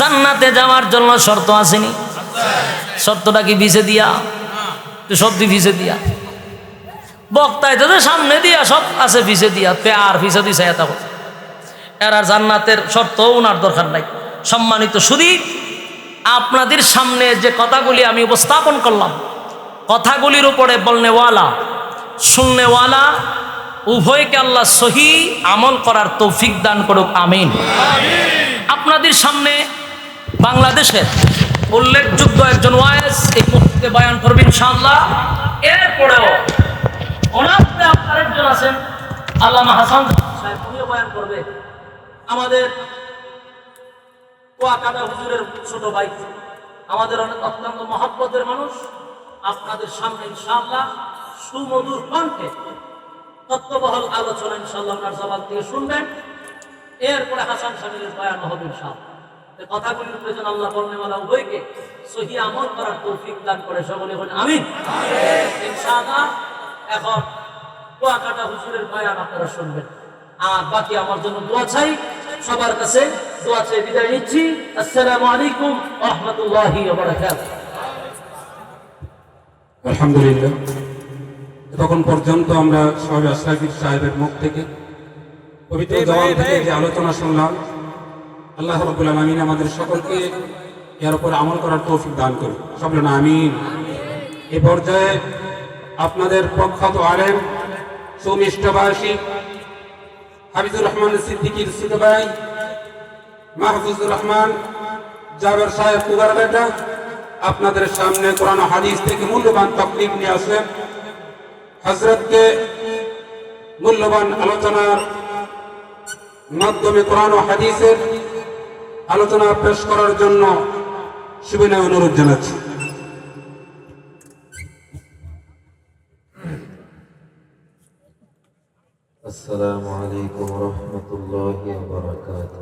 জান্নাতে যাওয়ার জন্য শর্ত আসেনি। শর্তটা কি ভিসে দিয়া? তো সব দি ভিসে দিয়া। বক্তায় তো সামনে দিয়া সব আছে ভিসে দিয়া আর ভিসে দিছে এত এর আর জান্নাতের শর্ত ওনার দরকার নাই। সম্মানিত শুধু আপনাদের সামনে যে কথাগুলি আমি উপস্থাপন করলাম, কথাগুলির উপরে বলনেওয়ালা, শুননেওয়ালা, উভয়কে আল্লাহ সহি আমল করার তৌফিক দান করুক, আমিন। আপনাদের সামনে বাংলাদেশের উল্লেখযোগ্য একজন ওয়াইস এই মুহূর্তে বয়ান করবেন ইনশাআল্লাহ। এরপরেও মধ্যে আপনার একজন আছেন, আল্লামা হাসান সাহেব, উনিও বয়ান করবে। আমাদের কুয়াকাটা হুজুরের ছোট ভাই, আমাদের অনেক অত্যন্ত মহব্বতের মানুষ। আপনাদের সামনে ইনশাআল্লাহ সুমধুর কণ্ঠে তত্ত্ববহল আলোচনা ইনশাআল্লাহ আপনার জবাব দিয়ে শুনবেন। এরপরে হাসান সামিলের বয়ান হবে ইনশাআল্লাহ। কথাগুলির প্রয়োজন আল্লাহ বলনেওয়ালা উভয়কে। সহি আমল করার তৌফিক দান করে সকলে বলে আমিন। ইনশাআল্লাহ এখন কুয়াকাটা হুজুরের বয়ান আপনারা শুনবেন। আর বাকি আমার জন্য দোয়া চাই সবার কাছে দোয়া চাই বিদায় নিচ্ছি। আসসালামু আলাইকুম রহমতুল্লাহি ওয়া বারাকাতুহু আলহামদুলিল্লাহ। তখন পর্যন্ত আমরা সবাই আশরাফির সাহেবের মুখ থেকে পবিত্র থেকে যে আলোচনা শুনলাম আল্লাহ রবুল আলমিন আমাদের সকলকে এর উপর আমল করার তৌফিক দান করুন। সব না আমিন। এ পর্যায়ে আপনাদের প্রখ্যাত আলেম, সুমিষ্টবাসী হাবিজুর রহমান সিদ্দিকির ছোট ভাই মাহফুজুর রহমান জাবের সাহেব কুগার বেটা, আপনাদের সামনে কোরআন হাদিস থেকে মূল্যবান তকলিফ নিয়ে আসেন হজরতকে মূল্যবান আলোচনার মাধ্যমে কোরআন হাদিসের আলোচনা পেশ করার জন্য সুবিনয় অনুরোধ জানাচ্ছি السلام عليكم ورحمة الله وبركاته